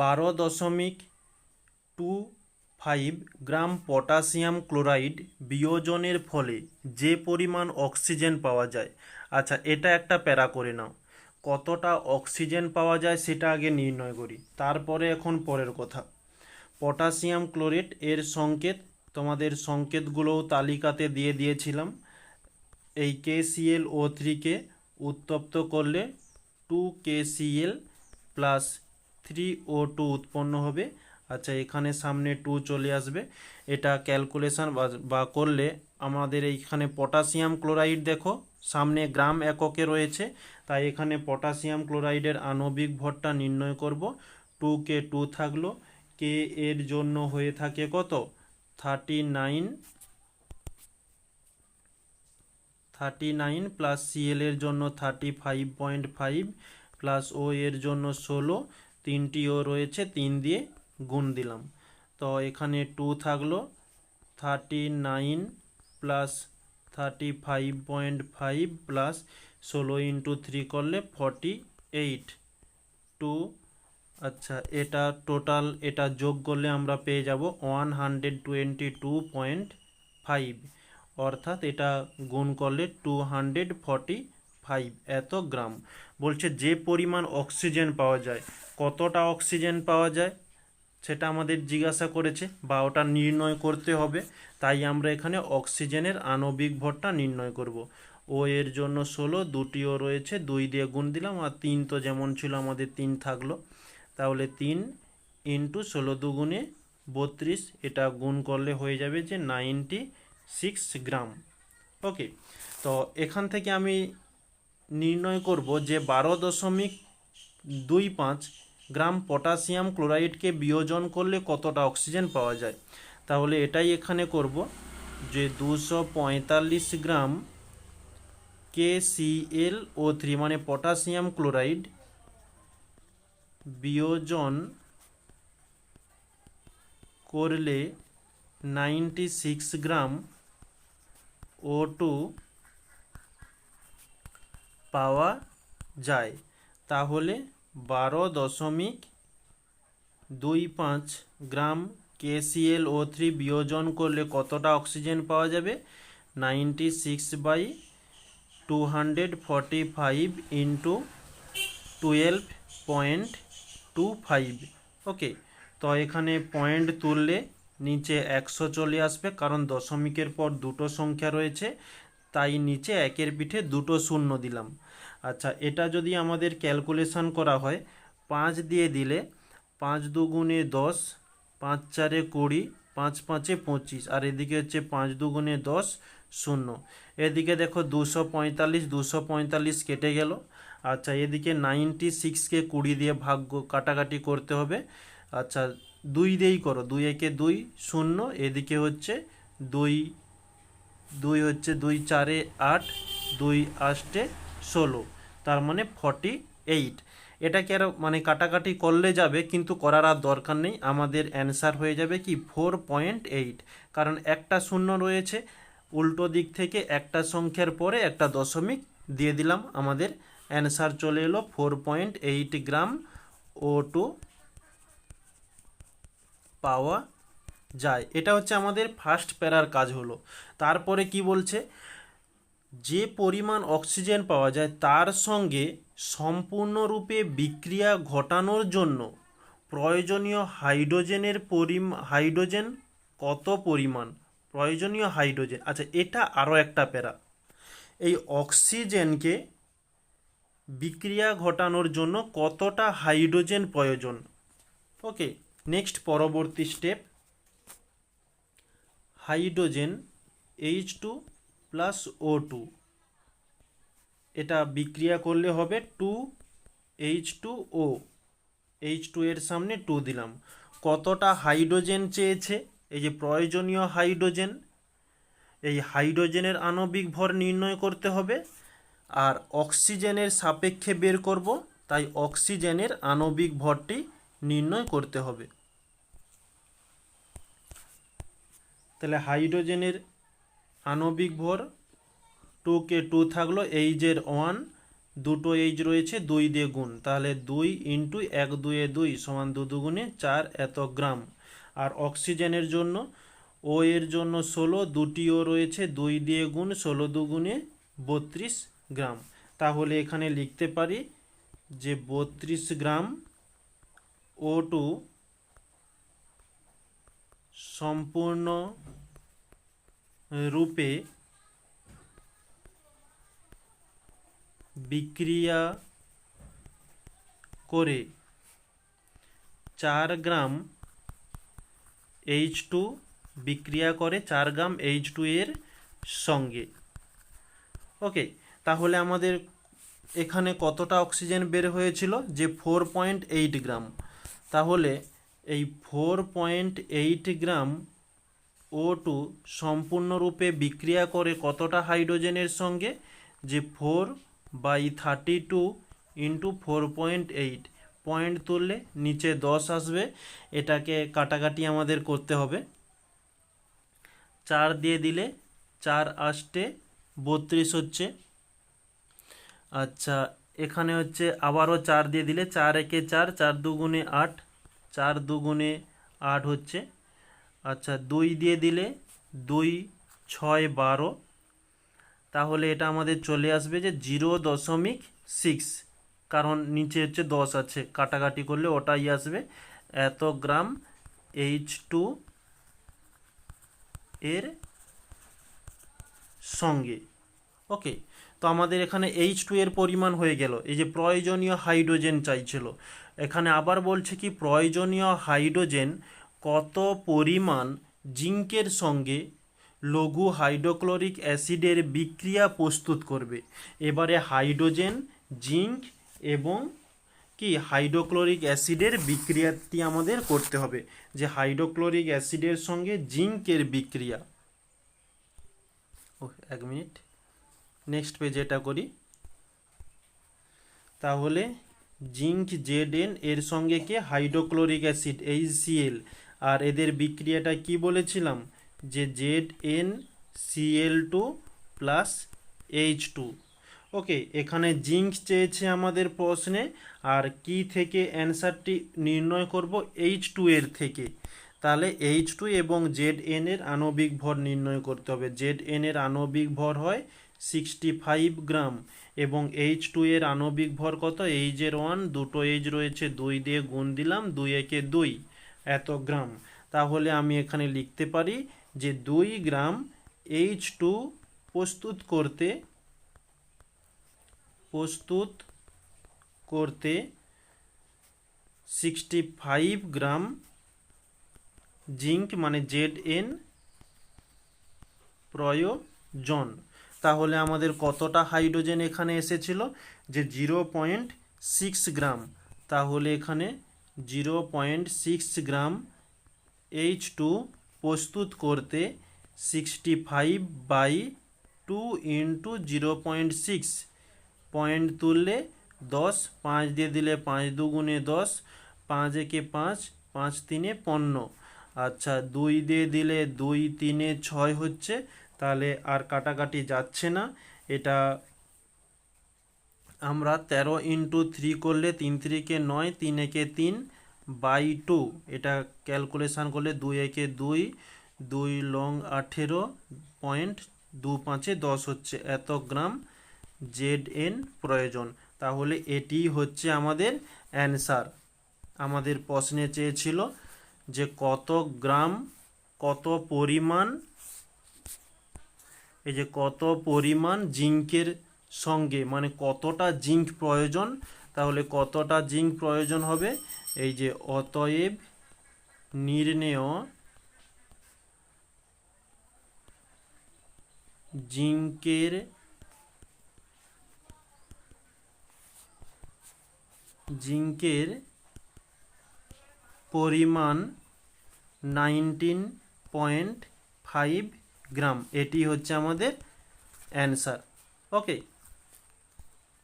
বারো দশমিক two five gram potassium chloride বিয়োজনের ফলে যে পরিমাণ অক্সিজেন পাওয়া যায়। আচ্ছা এটা একটা প্যারা করে নাও। কতটা অক্সিজেন পাওয়া যায় সেটা আগে নির্ণয় করি। তারপরে এখন পরের কথা। পটাশিয়াম ক্লোরেট এর সংকেত, তোমাদের সংকেতগুলোও তালিকাতে দিয়ে দিয়েছিলাম। এই কে সিএল ও থ্রিকে উত্তপ্ত করলে two K CL plus three O two উৎপন্ন হবে। আচ্ছা এখানে সামনে টু চলে আসবে। এটা ক্যালকুলেশন বা করলে আমাদের এইখানে পটাশিয়াম ক্লোরাইড দেখো, সামনে গ্রাম এককে রয়েছে। তাই এখানে পটাশিয়াম ক্লোরাইডের আণবিক ভরটা নির্ণয় করব। টু কে টু থাকল। কে এর জন্য হয়ে থাকে কত? Thirty nine thirty nine plus CL এর জন্য thirty five point five plus O এর জন্য ষোলো। তিনটি ও রয়েছে, তিন দিয়ে গুণ দিলাম। তো এখানে টু থাকল thirty nine plus thirty five point five plus ষোলো ইন্টু থ্রি করলে ফর্টি এইট টু আচ্ছা এটা টোটাল এটা যোগ করলে আমরা পেয়ে যাব one hundred twenty two point five অর্থাৎ এটা গুণ করলে টু হান্ড্রেড ফর্টি ফাইভ এত গ্রাম। বলছে যে পরিমাণ অক্সিজেন পাওয়া যায়। কতটা অক্সিজেন পাওয়া যায় সেটা আমাদের জিজ্ঞাসা করেছে বা ওটা নির্ণয় করতে হবে। তাই আমরা এখানে অক্সিজেনের আণবিক ভরটা নির্ণয় করব। ও এর জন্য ষোলো, দুটিও রয়েছে, দুই দিয়ে গুণ দিলাম আর তিন তো যেমন ছিল আমাদের তিন থাকল। তাহলে তিন ইন্টু ষোলো দুগুণে বত্রিশ, এটা গুণ করলে হয়ে যাবে যে নাইনটি সিক্স গ্রাম। ওকে, তো এখান থেকে আমি নির্ণয় করব যে বারো দশমিক দুই পাঁচ গ্রাম পটাশিয়াম ক্লোরাইডকে বিয়োজন করলে কতটা অক্সিজেন পাওয়া যায়? তাহলে এটাই এখানে করব যে দুশো পঁয়তাল্লিশ gram K CL O three মানে পটাশিয়াম ক্লোরাইড বিয়োজন করলে ninety six gram O two পাওয়া যায়। তাহলে বারো দশমিক দুই পাঁচ গ্রাম কেসিএল ও থ্রি বিয়োজন করলে কতটা অক্সিজেন পাওয়া যাবে? Ninety six by two hundred forty five into twelve point two five. Okay, তো এখানে পয়েন্ট তুললে নিচে একশো চলে আসবে, কারণ দশমিকের পর দুটো সংখ্যা রয়েছে। তাই নিচে একের পিঠে দুটো শূন্য দিলাম। আচ্ছা এটা যদি আমাদের ক্যালকুলেশন করা হয়, পাঁচ দিয়ে দিলে পাঁচ দুগুণে দশ, পাঁচ চারে কুড়ি, পাঁচ পাঁচে পঁচিশ, আর এদিকে হচ্ছে পাঁচ দুগুণে দশ, শূন্য। এদিকে দেখো দুশো পঁয়তাল্লিশ দুশো পঁয়তাল্লিশ কেটে গেল। আচ্ছা এদিকে নাইনটি সিক্সকে কুড়ি দিয়ে ভাগ্য কাটাকাটি করতে হবে। আচ্ছা দুই দিয়েই করো, দুই একে দুই, শূন্য, এদিকে হচ্ছে দুই দুই হচ্ছে দুই চারে আট, দুই আষ্টে ষোলো। তার মানে ফর্টি এইট এটাকে আর মানে কাটাকাটি করলে যাবে, কিন্তু করার আর দরকার নেই। আমাদের অ্যান্সার হয়ে যাবে কি ফোর পয়েন্ট এইট কারণ একটা শূন্য রয়েছে, উল্টো দিক থেকে একটা সংখ্যার পরে একটা দশমিক দিয়ে দিলাম, আমাদের অ্যান্সার চলে এলো four point eight gram O two পাওয়া যায়। এটা হচ্ছে আমাদের ফার্স্ট প্যারার কাজ হলো। তারপরে কি বলছে? যে পরিমাণ অক্সিজেন পাওয়া যায় তার সঙ্গে সম্পূর্ণরূপে বিক্রিয়া ঘটানোর জন্য প্রয়োজনীয় হাইড্রোজেনের পরিম, হাইড্রোজেন কত পরিমাণ? প্রয়োজনীয় হাইড্রোজেন। আচ্ছা এটা আরও একটা প্যারা। এই অক্সিজেনকে বিক্রিয়া ঘটানোর জন্য কতটা হাইড্রোজেন প্রয়োজন? ওকে, নেক্সট পরবর্তী step hydrogen H two plus O two এটা বিক্রিয়া করলে হবে two H two O H two এর সামনে টু দিলাম। কতটা হাইড্রোজেন চেয়েছে? এই যে প্রয়োজনীয় হাইড্রোজেন, এই হাইড্রোজেনের আণবিক ভর নির্ণয় করতে হবে আর অক্সিজেনের সাপেক্ষে বের করব, তাই অক্সিজেনের আণবিক ভরটি নির্ণয় করতে হবে। তাহলে হাইড্রোজেনের আণবিক ভর টু কে টু থাকল এইচের ওয়ান, দুটো এইচ রয়েছে, দুই দিয়ে গুণ। তাহলে দুই ইন্টু এক দুয়ে দুই সমান দু দুগুণে চার এত গ্রাম। আর অক্সিজেনের জন্য, ও এর জন্য ষোলো, দুটিও রয়েছে, দুই দিয়ে গুণ ষোলো দুগুণে বত্রিশ গ্রাম। তাহলে এখানে লিখতে পারি যে বত্রিশ গ্রাম ও টু সম্পূর্ণ রূপে বিক্রিয়া করে চার গ্রাম এইচ টু বিক্রিয়া করে চার গ্রাম এইচ টু এর সঙ্গে। ওকে তাহলে আমাদের এখানে কতটা অক্সিজেন বের হয়েছিল? যে ফোর পয়েন্ট এইট গ্রাম। তাহলে এই four point eight gram O two সম্পূর্ণরূপে বিক্রিয়া করে কতটা হাইড্রোজেনের সঙ্গে? যে four by thirty two into four point eight point তুললে নিচে দশ আসবে। এটাকে কাটাকাটি আমাদের করতে হবে। চার দিয়ে দিলে চার আষ্টে বত্রিশ হচ্ছে। আচ্ছা এখানে হচ্ছে আবারও চার দিয়ে দিলে চার একে চার চার দুগুণে আট চার দুগুণে আট হচ্ছে। আচ্ছা দুই দিয়ে দিলে দুই, ছয়, বারো। তাহলে এটা আমাদের চলে আসবে যে জিরো দশমিক সিক্স, কারণ নিচে হচ্ছে দশ আছে। কাটাকাটি করলে ওটাই আসবে। এত গ্রাম এইচ টু এর সঙ্গে। ওকে তো আমাদের এখানে এইচ টু এর পরিমাণ হয়ে গেল। এই যে প্রয়োজনীয় হাইড্রোজেন চাইছিল। এখানে আবার বলছে কি, প্রয়োজনীয় হাইড্রোজেন কত পরিমাণ জিঙ্কের সঙ্গে লঘু হাইড্রোক্লোরিক অ্যাসিডের বিক্রিয়া প্রস্তুত করবে? এবারে হাইড্রোজেন, জিঙ্ক এবং কি, হাইড্রোক্লোরিক অ্যাসিডের বিক্রিয়াটি আমাদের করতে হবে। যে হাইড্রোক্লোরিক অ্যাসিডের সঙ্গে জিঙ্কের বিক্রিয়া। ও এক মিনিট। নেক্সট পেজে এটা করি। তাহলে জিঙ্ক জেড এন এর সঙ্গে কে? হাইড্রোক্লোরিক অ্যাসিড এইচসিএল আর এদের বিক্রিয়াটা কি বলেছিলাম? যে Z N CL two plus H two. Okay, এখানে জিঙ্ক চেয়েছে আমাদের প্রশ্নে। আর কি থেকে অ্যান্সারটি নির্ণয় করব? এইচ টু এর থেকে। তাহলে এইচ টু এবং জেড এন এর আণবিক ভর নির্ণয় করতে হবে। জেড এন এর আণবিক ভর হয় সিক্সটি ফাইভ গ্রাম এবং এইচ টু এর আণবিক ভর কত? এইচের ওয়ান দুটো এইচ রয়েছে, দুই দিয়ে গুণ দিলাম, দুই একে দুই, এত গ্রাম তাহলে আমি এখানে লিখতে পারি যে দুই গ্রাম এইচ টু প্রস্তুত করতে প্রস্তুত করতে সিক্সটি ফাইভ গ্রাম জিঙ্ক মানে জেড এন প্রয়োজন। তাহলে আমাদের কতটা হাইড্রোজেন এখানে এসেছিল? যে জিরো পয়েন্ট সিক্স গ্রাম। তাহলে এখানে zero point six gram H two প্রস্তুত করতে sixty five by two into zero point six point তুললে দশ, পাঁচ দিয়ে দিলে পাঁচ দুগুণে দশ, পাঁচ একে পাঁচ পাঁচ তিনে পণ্য আচ্ছা দুই দিয়ে দিলে দুই তিনে ছয় হচ্ছে তাহলে আর কাটাকাটি যাচ্ছে না। এটা আমরা তেরো ইন্টু থ্রি করলে তিন থ্রিকে নয়, তিন একে তিন বাই টু এটা ক্যালকুলেশান করলে দুই একে দুই দুই লং আঠেরো পয়েন্ট দু পাঁচে দশ হচ্ছে। এত গ্রাম জেড এন প্রয়োজন। তাহলে এটি হচ্ছে আমাদের অ্যান্সার আমাদের প্রশ্নে চেয়েছিল যে কত গ্রাম, কত পরিমাণ এই যে কত পরিমাণ জিঙ্কের সঙ্গে মানে কতটা জিঙ্ক প্রয়োজন, তাহলে কতটা জিঙ্ক প্রয়োজন হবে? এই যে অতএব নির্ণেয় জিঙ্কের জিঙ্কের পরিমাণ নাইনটিন পয়েন্ট ফাইভ গ্রাম। এটি হচ্ছে আমাদের অ্যান্সার ওকে